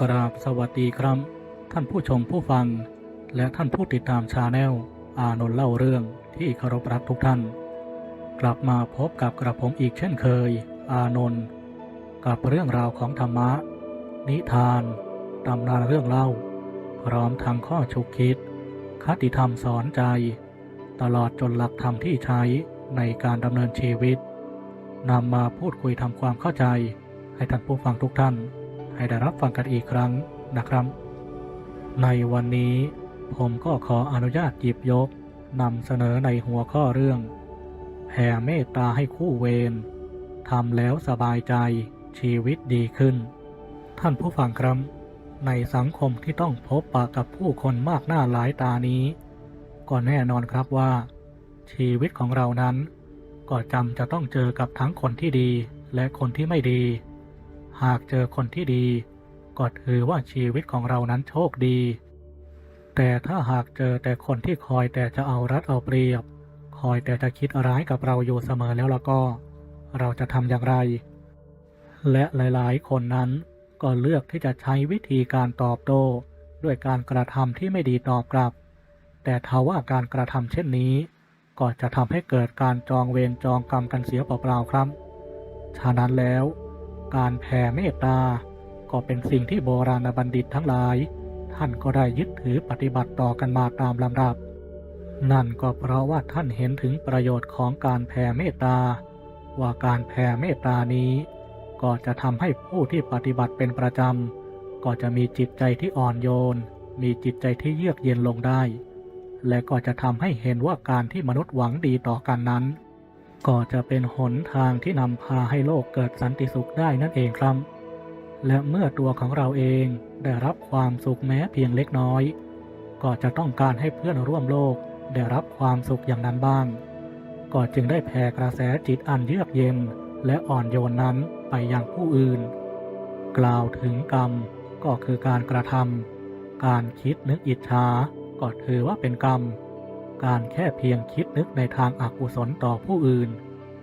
กราบสวัสดีครับ ท่านผู้ชมผู้ฟัง และท่านผู้ติดตามชาแนลอานนท์เล่าเรื่องที่เคารพรักทุกท่าน กลับมาพบกับกระผมอีกเช่นเคย อานนท์กับเรื่องราวของธรรมะ นิทานตำนานเรื่องเล่า พร้อมทางข้อฉุกคิด คติธรรมสอนใจ ตลอดจนหลักธรรมที่ใช้ในการดำเนินชีวิตนำมาพูดคุยทำความเข้าใจให้ท่านผู้ฟังทุกท่าน ให้ได้รับฟังกันอีกครั้งนะครับ ในวันนี้ผมก็ขออนุญาตหยิบยกนำเสนอในหัวข้อเรื่องแผ่เมตตาให้คู่เวรทำแล้วสบายใจชีวิตดีขึ้น ท่านผู้ฟังครับ ในสังคมที่ต้องพบปะกับผู้คนมากหน้าหลายตานี้ ก็แน่นอนครับว่า ชีวิตของเรานั้น ก็จำจะต้องเจอกับทั้งคนที่ดีและคนที่ไม่ดี หากเจอคนที่ดี ก็ถือว่าชีวิตของเรานั้นโชคดี แต่ถ้าหากเจอแต่คนที่คอยแต่จะเอารัดเอาเปรียบ คอยแต่จะคิดร้ายกับเราอยู่เสมอแล้วแล้วก็ เราจะทำอย่างไร และหลายๆ คนนั้นก็เลือกที่จะใช้วิธีการตอบโต้ด้วยการกระทำที่ไม่ดีตอบกลับ แต่ทว่าการกระทำเช่นนี้ ก็จะทำให้เกิดการจองเวรจองกรรมกันเสียเปล่าๆครับ ฉะนั้นแล้ว การแผ่เมตตา ก็เป็นสิ่งที่โบราณบัณฑิตทั้งหลาย ท่านก็ได้ยึดถือปฏิบัติต่อกันมาตามลำดับ นั่นก็เพราะว่าท่านเห็นถึงประโยชน์ของการแผ่เมตตา ว่าการแผ่เมตตานี้ ก็จะทำให้ผู้ที่ปฏิบัติเป็นประจำ ก็จะมีจิตใจที่อ่อนโยน มีจิตใจที่เยือกเย็นลงได้ และก็จะทำให้เห็นว่าการที่มนุษย์หวังดีต่อกันนั้น ก็จะเป็นหนทางที่นำพาให้โลกเกิดสันติสุขได้นั่นเองครับ และเมื่อตัวของเราเองได้รับความสุขแม้เพียงเล็กน้อย ก็จะต้องการให้เพื่อนร่วมโลกได้รับความสุขอย่างนั้นบ้าง ก็จึงได้แผ่กระแสจิตอันเยือกเย็นและอ่อนโยนนั้นไปยังผู้อื่น กล่าวถึงกรรมก็คือการกระทำการคิดนึกอิจฉาก็ถือว่าเป็นกรรม การแค่เพียงคิดนึกในทางอากุศลต่อผู้อื่น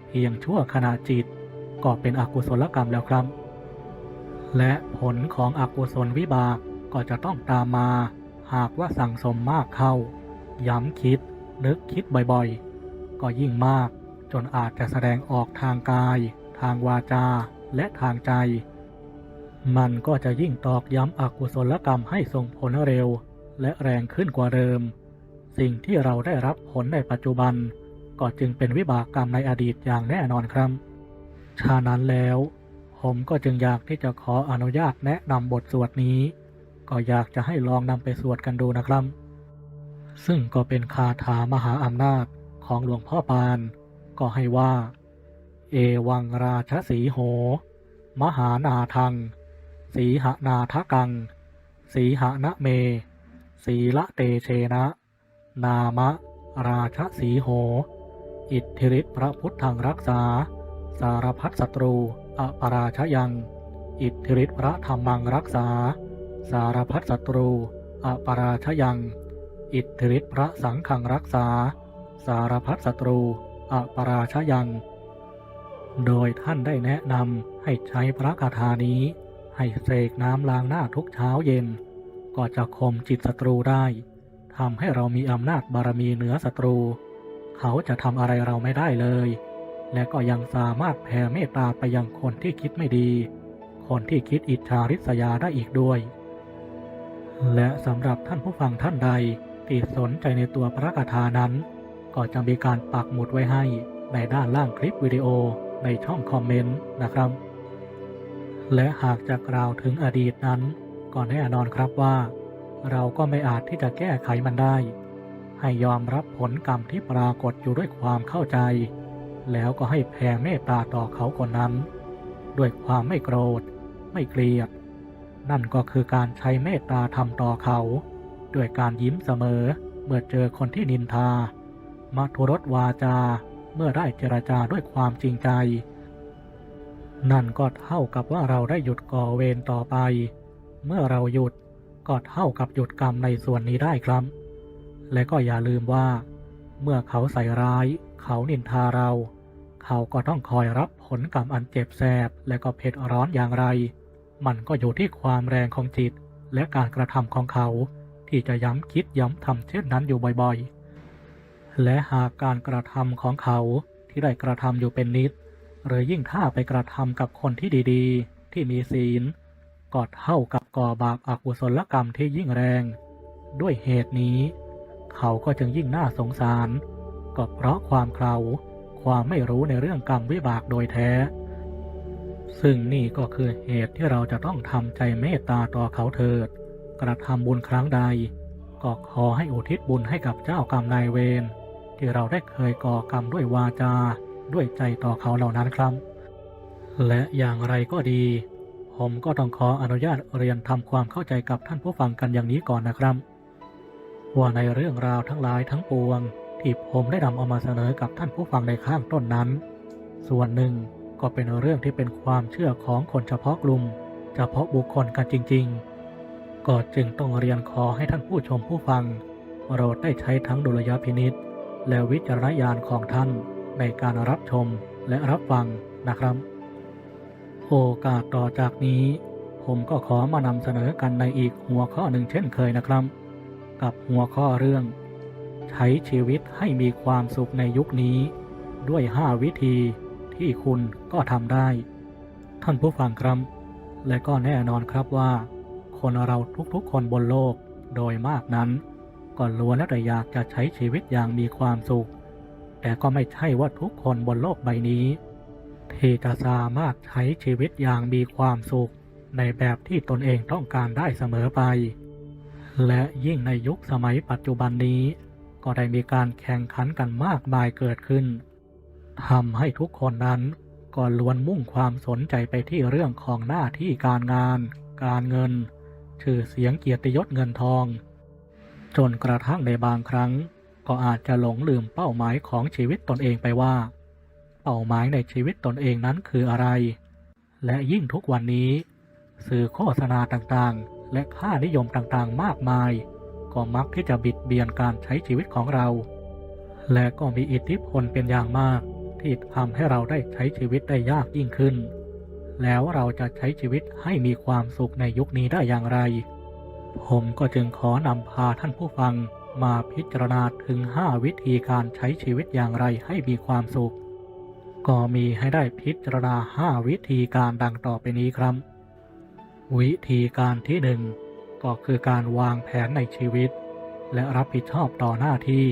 เพียงชั่วขณะจิต ก็เป็นอกุศลกรรมแล้วครับ และผลของอกุศลวิบากก็จะต้องตามมา หากว่าสั่งสมมากเข้า ย้ำคิด นึกคิดบ่อยๆ ก็ยิ่งมากจนอาจจะแสดงออกทางกาย ทางวาจา และทางใจ มันก็จะยิ่งตอกย้ำอกุศลกรรมให้ส่งผลเร็ว และแรงขึ้นกว่าเดิม สิ่งที่เราได้รับผลในปัจจุบัน ก็จึงเป็นวิบากกรรมในอดีตอย่างแน่นอนครับ ฉะนั้นแล้ว ผมก็จึงอยากที่จะขออนุญาตแนะนำบทสวดนี้ ก็อยากจะให้ลองนำไปสวดกันดูนะครับ ซึ่งก็เป็นคาถามหาอำนาจของหลวงพ่อปาน ก็ให้ว่า เอวังราชสีโห มหานาทัง สีหนาทกัง สีหนะเม สีละเตเชนะ นามะ ราชสีโห อิทธิฤทธิพระพุทธังรักษา สารพัดศัตรูอปราชยัง อิทธิฤทธิพระธรรมังรักษา สารพัดศัตรูอปราชยัง อิทธิฤทธิพระสังฆังรักษา สารพัดศัตรูอปราชยัง โดยท่านได้แนะนำให้ใช้พระคาถานี้ ให้เสกน้ำล้างหน้าทุกเช้าเย็น ก็จะข่มจิตศัตรูได้ ทำให้เรามีอำนาจบารมีเหนือศัตรู เขาจะทำอะไรเราไม่ได้เลย และก็ยังสามารถแผ่เมตตาไปยังคนที่คิดไม่ดี คนที่คิดอิจฉาริษยาได้อีกด้วย และสำหรับท่านผู้ฟังท่านใดที่สนใจในตัวพระคาถานั้น ก็จะมีการปักหมุดไว้ให้ในด้านล่างคลิปวิดีโอในช่องคอมเมนต์นะครับ และหากจะกล่าวถึงอดีตนั้น ก็แน่นอนครับว่า เราก็ไม่อาจที่จะแก้ไขมันได้ ให้ยอมรับผลกรรมที่ปรากฏอยู่ด้วยความเข้าใจ แล้วก็ให้แผ่เมตตาต่อเขาคนนั้น ด้วยความไม่โกรธ ไม่เกลียด นั่นก็คือการใช้เมตตาทำต่อเขา ด้วยการยิ้มเสมอเมื่อเจอคนที่นินทามัทุรสวาจาเมื่อได้เจรจาด้วยความจริงใจ นั่นก็เท่ากับว่าเราได้หยุดก่อเวรต่อไป เมื่อเราหยุด ก็เท่ากับหยุดกรรมในส่วนนี้ได้ครับ และก็อย่าลืมว่า เมื่อเขาใส่ร้าย เขานินทาเรา เขาก็ต้องคอยรับผลกรรมอันเจ็บแสบและก็เผ็ดร้อนอย่างไร มันก็อยู่ที่ความแรงของจิต และการกระทำของเขา ที่จะย้ำคิดย้ำทำเช่นนั้นอยู่บ่อยๆ และหากการกระทำของเขาที่ได้กระทำอยู่เป็นนิด หรือยิ่งถ้าไปกระทำกับคนที่ดีๆ ที่มีศีล ก็เท่ากับก่อบาปอากุศลกรรมที่ยิ่งแรง ด้วยเหตุนี้ เขาก็จึงยิ่งน่าสงสาร ก็เพราะความเขาความไม่รู้ในเรื่องกรรมวิบากโดยแท้ ซึ่งนี่ก็คือเหตุที่เราจะต้องทำใจเมตตาต่อเขาเถิด กระทำบุญครั้งใด ก็ขอให้อุทิศบุญให้กับเจ้ากรรมนายเวรที่เราได้เคยก่อกรรมด้วยวาจา ด้วยใจต่อเขาเหล่านั้นครับ และอย่างไรก็ดี ผมก็ต้องขออนุญาตเรียนทำความเข้าใจกับท่านผู้ฟังกันอย่างนี้ก่อนนะครับว่าในเรื่องราวทั้งหลายทั้งปวง ที่ผมได้นำเอามาเสนอกับท่านผู้ฟังในข้างต้นนั้น ส่วนหนึ่งก็เป็นเรื่องที่เป็นความเชื่อของคนเฉพาะกลุ่ม เฉพาะบุคคลกันจริง ๆ ก็จึงต้องเรียนขอให้ท่านผู้ชมผู้ฟังโปรดได้ใช้ทั้งดุลยพินิษและวิจารณญาณของท่านในการรับชมและรับฟังนะครับ โอกาสต่อจากนี้ ผมก็ขอมานำเสนอกันในอีกหัวข้อหนึ่งเช่นเคยนะครับ กับหัวข้อเรื่อง ใช้ชีวิตให้มีความสุขในยุคนี้ ด้วย 5 วิธีที่คุณก็ทำได้ ท่านผู้ฟังครับ และก็แน่นอนครับว่า คนเราทุกๆคนบนโลกโดยมากนั้นก็ล้วนแล้วแต่อยากจะใช้ชีวิตอย่างมีความสุข แต่ก็ไม่ใช่ว่าทุกคนบนโลกใบนี้ ที่จะสามารถใช้ชีวิตอย่างมีความสุข ในแบบที่ตนเองต้องการได้เสมอไป และยิ่งในยุคสมัยปัจจุบันนี้ ก็ได้มีการแข่งขันกันมากมายเกิดขึ้นทำให้ทุกคนนั้นก็ล้วนมุ่งความสนใจไปที่เรื่องของหน้าที่การงาน การเงิน ชื่อเสียงเกียรติยศเงินทอง จนกระทั่งในบางครั้ง ก็อาจจะหลงลืมเป้าหมายของชีวิตตนเองไปว่า เป้าหมายในชีวิตตนเองนั้นคืออะไร และยิ่งทุกวันนี้ สื่อโฆษณาต่างๆ และค่านิยมต่างๆ มากมาย ก็มักที่จะบิดเบียนการใช้ชีวิตของเรา และก็มีอิทธิพลเป็นอย่างมาก ที่ทำให้เราได้ใช้ชีวิตได้ยากยิ่งขึ้น แล้วเราจะใช้ชีวิตให้มีความสุขในยุคนี้ได้อย่างไร ผมก็จึงขอนำพาท่านผู้ฟังมาพิจารณาถึง 5 วิธีการใช้ชีวิตอย่างไรให้มีความสุข ก็มีให้ได้พิจารณา 5 วิธีการดังต่อไปนี้ครับ วิธีการที่หนึ่งก็คือการวางแผนในชีวิต และรับผิดชอบต่อหน้าที่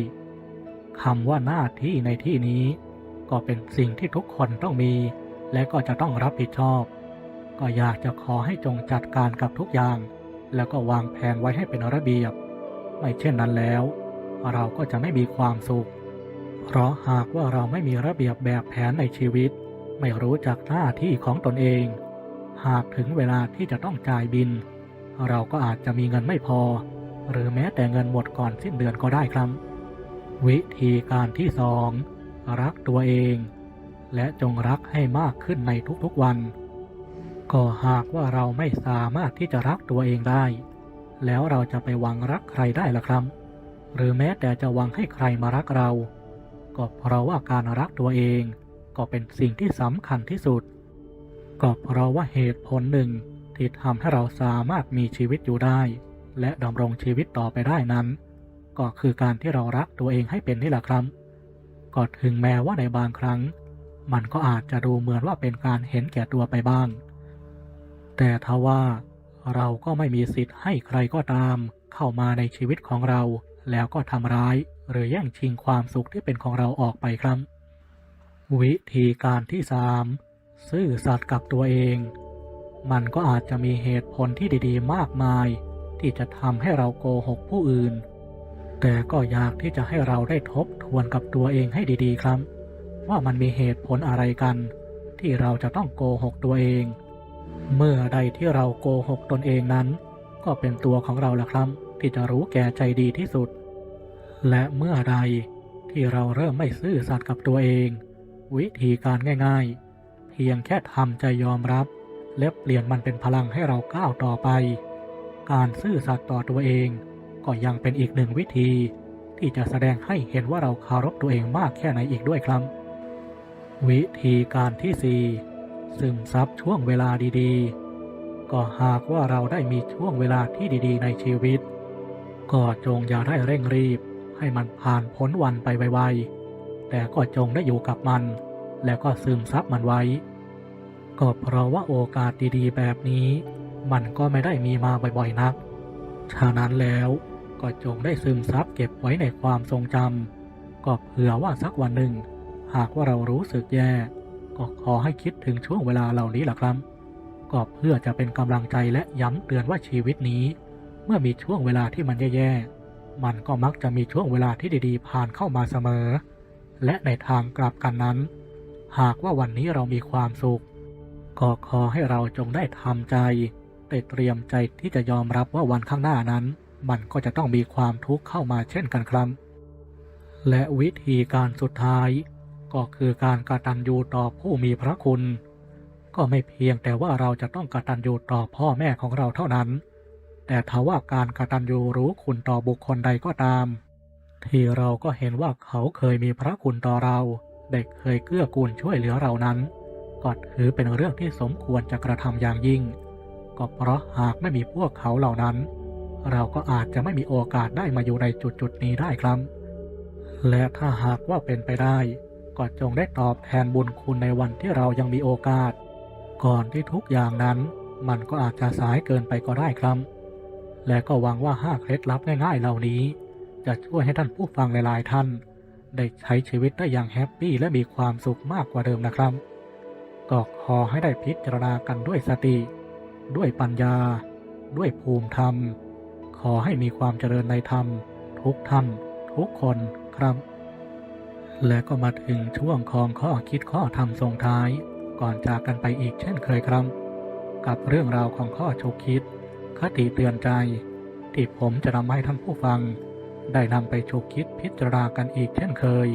คำว่าหน้าที่ในที่นี้ ก็เป็นสิ่งที่ทุกคนต้องมี และก็จะต้องรับผิดชอบ ก็อยากจะขอให้จงจัดการกับทุกอย่าง แล้วก็วางแผนไว้ให้เป็นระเบียบ ไม่เช่นนั้นแล้ว เราก็จะไม่มีความสุข เพราะหากว่าเราไม่มีระเบียบแบบแผนในชีวิต ไม่รู้จักหน้าที่ของตนเอง หากถึงเวลาที่จะต้องจ่ายบิน เราก็อาจจะมีเงินไม่พอ หรือแม้แต่เงินหมดก่อนสิ้นเดือนก็ได้ครับ วิธีการที่สองรักตัวเอง และจงรักให้มากขึ้นในทุกๆวัน ก็หากว่าเราไม่สามารถที่จะรักตัวเองได้ แล้วเราจะไปหวังรักใครได้ล่ะครับ หรือแม้แต่จะหวังให้ใครมารักเรา ก็เพราะว่าการรักตัวเองก็เป็นสิ่งที่สำคัญที่สุด ก็เพราะว่าเหตุผลหนึ่งที่ทำให้เราสามารถมีชีวิตอยู่ได้ และดำรงชีวิตต่อไปได้นั้น ก็คือการที่เรารักตัวเองให้เป็นนี่แหละครับก็ถึงแม้ว่าในบางครั้ง มันก็อาจจะดูเหมือนว่าเป็นการเห็นแก่ตัวไปบ้าง แต่ทว่าเราก็ไม่มีสิทธิ์ให้ใครก็ตาม เข้ามาในชีวิตของเราแล้วก็ทำร้าย หรือแย่งชิงความสุขที่เป็นของเราออกไปครับ วิธีการที่สามซื่อสัตย์กับตัวเอง มันก็อาจจะมีเหตุผลที่ดีๆ มากมาย ที่จะทำให้เราโกหกผู้อื่น แต่ก็อยากที่จะให้เราได้ทบทวนกับตัวเองให้ดีๆ ครับ ว่ามันมีเหตุผลอะไรกัน ที่เราจะต้องโกหกตัวเอง เมื่อใดที่เราโกหกตนเองนั้น ก็เป็นตัวของเราละครับ ที่จะรู้แก่ใจดีที่สุด และเมื่อใดที่เราเริ่มไม่ซื่อสัตย์กับตัวเอง วิธีการง่ายๆ เพียงแค่ทำใจยอมรับ และเปลี่ยนมันเป็นพลังให้เราก้าวต่อไป การซื่อสัตย์ต่อตัวเอง ก็ยังเป็นอีกหนึ่งวิธี ที่จะแสดงให้เห็นว่าเราเคารพตัวเองมากแค่ไหนอีกด้วยครับ วิธีการที่สี่ซึมซับช่วงเวลาดีๆ ก็หากว่าเราได้มีช่วงเวลาที่ดี ๆ ในชีวิต ก็จงอย่าได้เร่งรีบ ให้มันผ่านพ้นวันไปไวๆ แต่ก็จงได้อยู่กับมัน แล้วก็ซึมซับมันไว้ ก็เพราะว่าโอกาสดีๆ แบบนี้ มันก็ไม่ได้มีมาบ่อยๆนัก ฉะนั้นแล้วก็จงได้ซึมซับเก็บไว้ในความทรงจำก็เผื่อว่าสักวันหนึ่ง หากว่าเรารู้สึกแย่ ก็ขอให้คิดถึงช่วงเวลาเหล่านี้ล่ะครับ ก็เพื่อจะเป็นกำลังใจและย้ำเตือนว่าชีวิตนี้ เมื่อมีช่วงเวลาที่มันแย่ๆ มันก็มักจะมีช่วงเวลาที่ดีๆ ผ่านเข้ามาเสมอ และในทางกลับกันนั้น หากว่าวันนี้เรามีความสุขก็ขอให้เราจงได้ทำใจได้เตรียมใจที่จะยอมรับว่าวันข้างหน้านั้น มันก็จะต้องมีความทุกข์เข้ามาเช่นกันครับ และวิธีการสุดท้าย ก็คือการกตัญญูต่อผู้มีพระคุณ ก็ไม่เพียงแต่ว่าเราจะต้องกตัญญูต่อพ่อแม่ของเราเท่านั้น แต่ถ้าว่าการกตัญญูรู้คุณต่อบุคคลใดก็ตาม ที่เราก็เห็นว่าเขาเคยมีพระคุณต่อเราได้เคยเกื้อกูลช่วยเหลือเรานั้น ก็ถือเป็นเรื่องที่สมควรจะกระทำอย่างยิ่ง ก็เพราะหากไม่มีพวกเขาเหล่านั้น เราก็อาจจะไม่มีโอกาสได้มาอยู่ในจุดจุดนี้ได้ครับ และถ้าหากว่าเป็นไปได้ ก็จงได้ตอบแทนบุญคุณในวันที่เรายังมีโอกาส ก่อนที่ทุกอย่างนั้น มันก็อาจจะสายเกินไปก็ได้ครับ และก็หวังว่าห้าเคล็ดลับง่ายๆเหล่านี้ จะช่วยให้ท่านผู้ฟังหลายๆท่าน ได้ใช้ชีวิตได้อย่างแฮปปี้และมีความสุขมากกว่าเดิมนะครับก็ขอให้ได้พิจารณากันด้วยสติ ด้วยปัญญา ด้วยภูมิธรรม ขอให้มีความเจริญในธรรม ทุกท่าน ทุกคนครับ และก็มาถึงช่วงของข้อคิดข้อธรรมส่งท้าย ก่อนจากกันไปอีกเช่นเคยครับ กับเรื่องราวของข้อฉุกคิด คติเตือนใจ ที่ผมจะนำให้ท่านผู้ฟัง ได้นำไปฉุกคิดพิจารณากันอีกเช่นเคย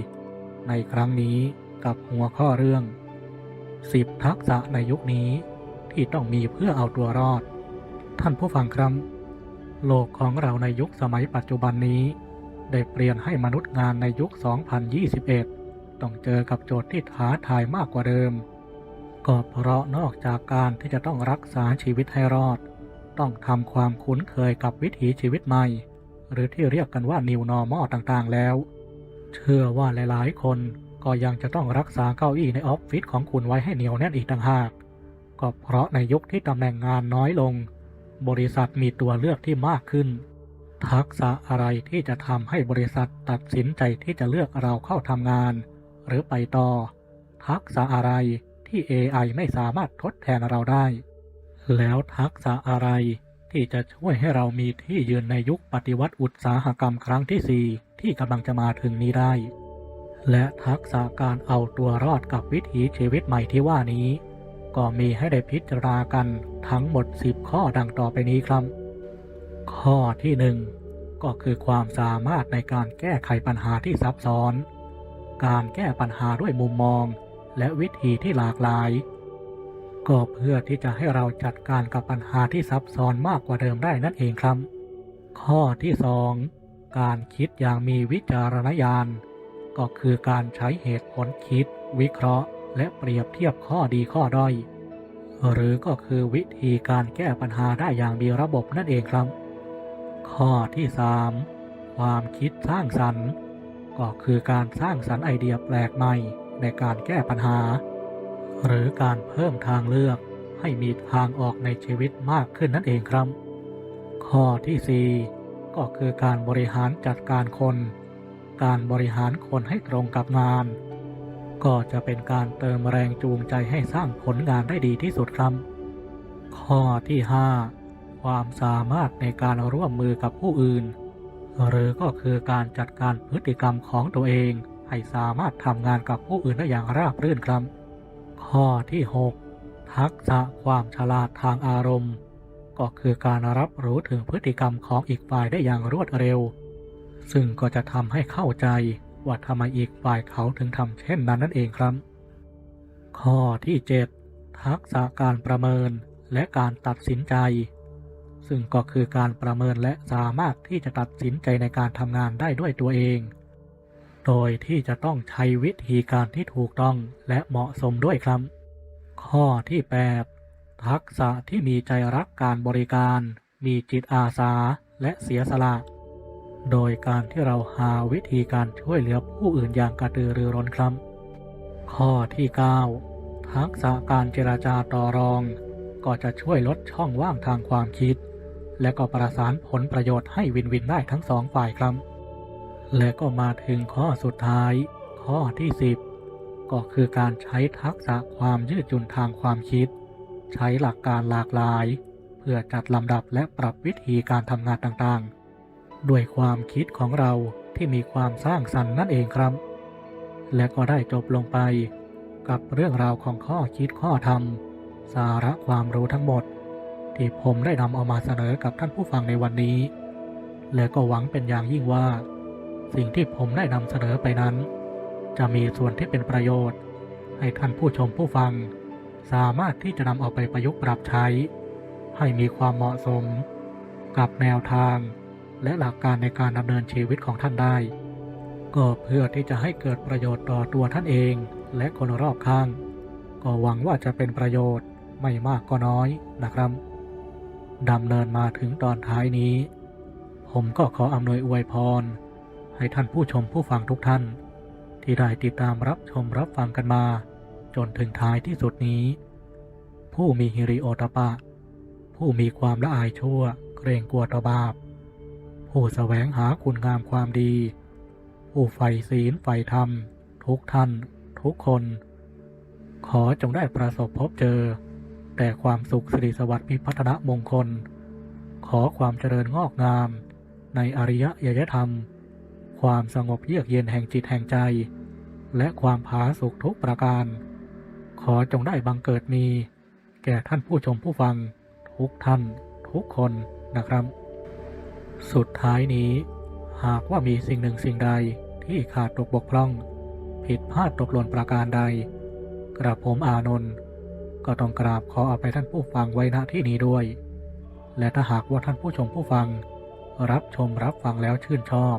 ในครั้งนี้กับหัวข้อเรื่อง 10 ทักษะในยุคนี้ที่ต้องมีเพื่อเอาตัวรอด ท่านผู้ฟังครับ โลกของเราในยุคสมัยปัจจุบันนี้ ได้เปลี่ยนให้มนุษย์งานในยุค 2021 ต้องเจอกับโจทย์ที่ท้าทายมากกว่าเดิมก็เพราะนอกจากการที่จะต้องรักษาชีวิตให้รอด ต้องทำความคุ้นเคยกับวิถีชีวิตใหม่ หรือที่เรียกกันว่า New Normal ต่างๆแล้ว เชื่อว่าหลายๆ คนก็ยังจะต้องรักษาเก้าอี้ในออฟฟิศของคุณไว้ให้เหนียวแน่นอีกต่างหาก ก็เพราะในยุคที่ตำแหน่งงานน้อยลง บริษัทมีตัวเลือกที่มากขึ้น ทักษะอะไรที่จะทำให้บริษัทตัดสินใจที่จะเลือกเราเข้าทำงาน หรือไปต่อ ทักษะอะไรที่ AI ไม่สามารถทดแทนเราได้ แล้วทักษะอะไรที่จะช่วยให้เรามีที่ยืนในยุคปฏิวัติอุตสาหกรรมครั้งที่ 4 ที่กำลังจะมาถึงนี้ได้ และทักษะการเอาตัวรอดกับวิถีชีวิตใหม่ที่ว่านี้ ก็มีให้ได้พิจารณากันทั้งหมด 10 ข้อดังต่อไปนี้ครับ ข้อที่ 1 ก็คือความสามารถในการแก้ไขปัญหาที่ซับซ้อน การแก้ปัญหาด้วยมุมมอง และวิธีที่หลากหลาย ก็เพื่อที่จะให้เราจัดการกับปัญหาที่ซับซ้อนมากกว่าเดิมได้นั่นเองครับ ข้อที่ 2 การคิดอย่างมีวิจารณญาณ ก็คือการใช้เหตุผลคิด วิเคราะห์ และเปรียบเทียบข้อดีข้อด้อย หรือก็คือวิธีการแก้ปัญหาได้อย่างมีระบบนั่นเองครับ ข้อที่ 3 ความคิดสร้างสรรค์ ก็คือการสร้างสรรค์ไอเดียแปลกใหม่ในการแก้ปัญหา หรือการเพิ่มทางเลือกให้มีทางออกในชีวิตมากขึ้นนั่นเองครับ ข้อที่ 4 ก็คือการบริหารจัดการคน การบริหารคนให้ตรงกับงาน ก็จะเป็นการเติมแรงจูงใจให้สร้างผลงานได้ดีที่สุดครับ ข้อที่ 5 ความสามารถในการร่วมมือกับผู้อื่น หรือก็คือการจัดการพฤติกรรมของตัวเอง ให้สามารถทำงานกับผู้อื่นได้อย่างราบรื่นครับ ข้อที่ 6 ทักษะความฉลาดทางอารมณ์ ก็คือการรับรู้ถึงพฤติกรรมของอีกฝ่ายได้อย่างรวดเร็ว ซึ่งก็จะทำให้เข้าใจว่าทำไมอีกฝ่ายเขาถึงทำเช่นนั้นนั่นเองครับ ข้อที่ 7 ทักษะการประเมินและการตัดสินใจ ซึ่งก็คือการประเมินและสามารถที่จะตัดสินใจในการทำงานได้ด้วยตัวเอง โดยที่จะต้องใช้วิธีการที่ถูกต้องและเหมาะสมด้วยครับ ข้อที่ 8 ทักษะที่มีใจรักการบริการ มีจิตอาสาและเสียสละ โดยการที่เราหาวิธีการช่วยเหลือผู้อื่นอย่างกระตือรือร้นครับ ข้อที่ 9 ทักษะการเจราจาต่อรอง ก็จะช่วยลดช่องว่างทางความคิด และก็ประสานผลประโยชน์ให้วินวินได้ทั้งสองฝ่ายครับ และก็มาถึงข้อสุดท้าย ข้อที่ 10 ก็คือการใช้ทักษะความยืดหยุ่นทางความคิด ใช้หลักการหลากหลาย เพื่อจัดลำดับและปรับวิธีการทำงานต่างๆ ด้วยความคิดของเราที่มีความสร้างสรรค์นั่นเองครับ และก็ได้จบลงไป กับเรื่องราวของข้อคิดข้อธรรม สาระความรู้ทั้งหมด ที่ผมได้นำเอามาเสนอกับท่านผู้ฟังในวันนี้ และก็หวังเป็นอย่างยิ่งว่า สิ่งที่ผมได้นำเสนอไปนั้น จะมีส่วนที่เป็นประโยชน์ ให้ท่านผู้ชมผู้ฟัง สามารถที่จะนำเอาไปประยุกต์ปรับใช้ ให้มีความเหมาะสม กับแนวทาง และหลักการในการดำเนินชีวิตของท่านได้ ก็เพื่อที่จะให้เกิดประโยชน์ต่อตัวท่านเองและคนรอบข้าง ก็หวังว่าจะเป็นประโยชน์ไม่มากก็น้อยนะครับดำเนินมาถึงตอนท้ายนี้ ผมก็ขออำนวยอวยพร ให้ท่านผู้ชมผู้ฟังทุกท่าน ที่ได้ติดตามรับชมรับฟังกันมา จนถึงท้ายที่สุดนี้ ผู้มีฮิริโอตปะ ผู้มีความละอายชั่ว เกรงกลัวต่อบาป ผู้แสวงหาคุณงามความดี ผู้ใฝ่ศีลใฝ่ธรรม ทุกท่าน ทุกคน ขอจงได้ประสบพบเจอ แต่ความสุขสิริสวัสดิ์พิพัฒนมงคล ขอความเจริญงอกงาม ในอริยยยธรรม ความสงบเยือกเย็นแห่งจิตแห่งใจ และความผาสุกทุกประการ ขอจงได้บังเกิดมี แก่ท่านผู้ชมผู้ฟัง ทุกท่าน ทุกคนนะครับ สุดท้ายนี้ หากว่ามีสิ่งหนึ่งสิ่งใดที่ขาดตกบกพร่อง ผิดพลาดตกหล่นประการใด กระผมอานนท์ก็ต้องกราบขออภัยท่านผู้ฟังไว้ณที่นี้ด้วย และถ้าหากว่าท่านผู้ชมผู้ฟัง รับชมรับฟังแล้วชื่นชอบ